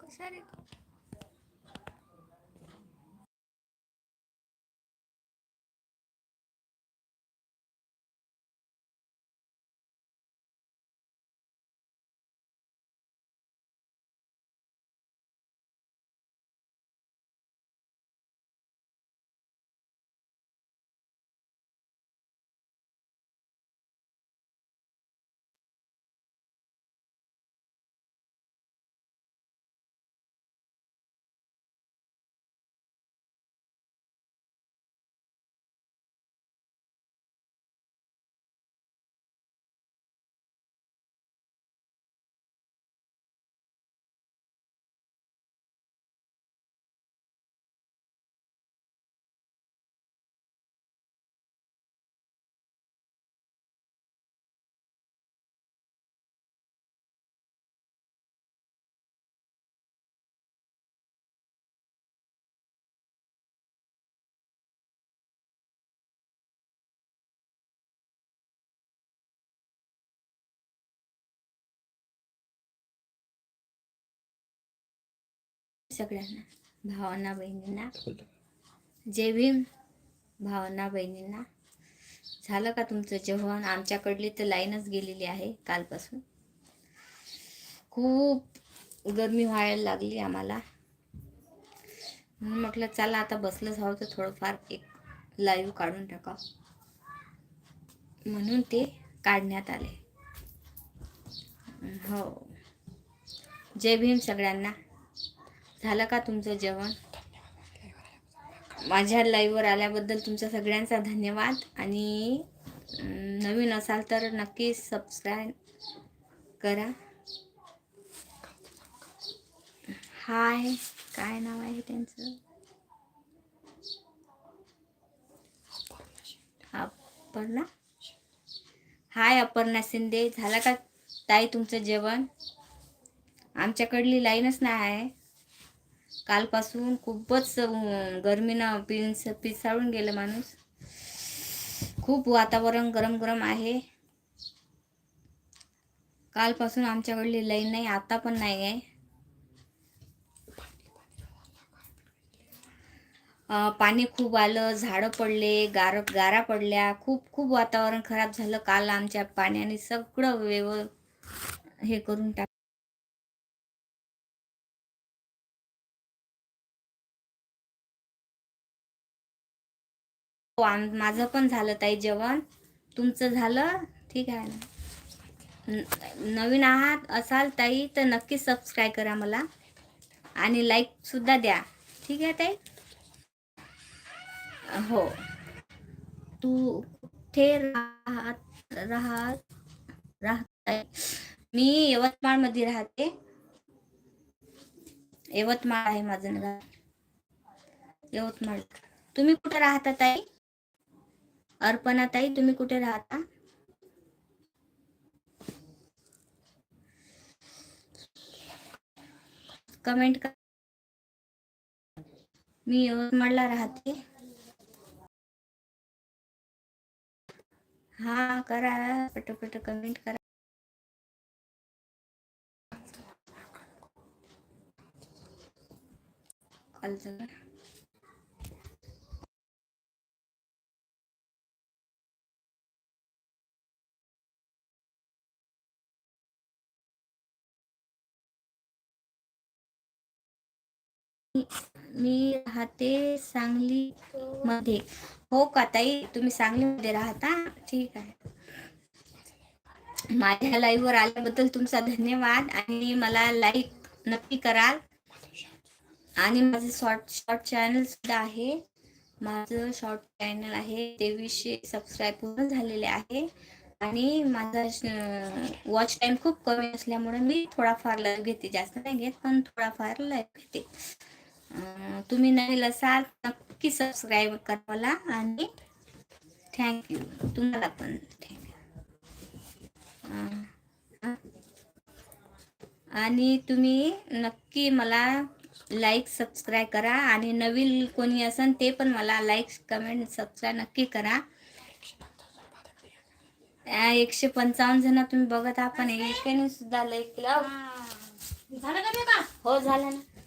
ఒకసారి सगळ्यांना. भावांना बहिणींना. जय भीम. भावांना बहिणींना. झालं का तुमचं जेवण? आमच्याकडली तर लाईनच गेलेली आहे कालपासून. खूप गरमी व्हायला लागली आम्हाला. म्हणून म्हटलं चला आता बसलंच हवं तर थोडंफार. एक लाईव्ह काढून टाका म्हणून ते काढण्यात आले. हो. जय भीम सगळ्यांना. झालं का तुमचं जेवण? माझ्या लाईव्हवर आल्याबद्दल तुमचा सगळ्यांचा धन्यवाद आणि नवीन असाल तर नक्की सबस्क्राईब करा. हाय काय नाव आहे त्यांचं? अपर्णा? हाय अपर्णा शिंदे. झालं का ताई तुमचं जेवण? आमच्याकडली लाईनच नाही आहे. कालपासून खूपच गरमीनं पिंस पिसाळून गेलं माणूस. खूप वातावरण गरम गरम आहे. कालपासून आमच्याकडली लाईन नाही आता पण नाही आहे. पाणी खूप आलं झाडं पडले गार गारा पडल्या. खूप खूप वातावरण खराब झालं. काल आमच्या पाण्याने सगळं व्यव हे करून टाक हो, माझं पण झालं ताई जेवण. तुमचं झालं? ठीक आहे ना. नवीन आहात असाल ताई तर नक्की सबस्क्राईब करा मला. आणि लाईक सुद्धा द्या. ठीक आहे ताई? हो. तू कुठे राहत राहत राहत आहे? मी यवतमाळमध्ये राहते. यवतमाळ आहे माझं यवतमाळ. तुम्ही कुठे राहता ताई? अर्पणा ताई तुम्ही कुठे राहता? कमेंट कर. मी यवतमाळला राहते. हा करा. पटपट कमेंट करा. कालचं मी राहते सांगली मध्ये हो का ताई? तुम्ही सांगलीमध्ये राहता? ठीक आहे. माझ्या लाईव्ह वर आल्याबद्दल तुमचा धन्यवाद आणि मला लाईक नक्की कराल. आणि माझं शॉर्ट शॉर्ट चॅनल सुद्धा आहे. माझं शॉर्ट चॅनल आहे. तेवीसशे सबस्क्राईब पूर्ण झालेले आहे. आणि माझा वॉच टाइम खूप कमी असल्यामुळे मी थोडाफार लाईव्ह घेते. जास्त नाही घेत पण थोडाफार लाईव्ह घेते. तुम्ही नवीन असाल नक्की सबस्क्राईब करा मला आणि थँक्यू तुम्हाला पण थँक्यू आणि तुम्ही नक्की मला लाईक सबस्क्राईब करा आणि नवीन कोणी असेल ते पण मला लाईक कमेंट सबस्क्राईब नक्की करा. एकशे पंचावन्न जण तुम्ही बघत आहात पण एकाने सुद्धा लाईक केलं हो झालं ना.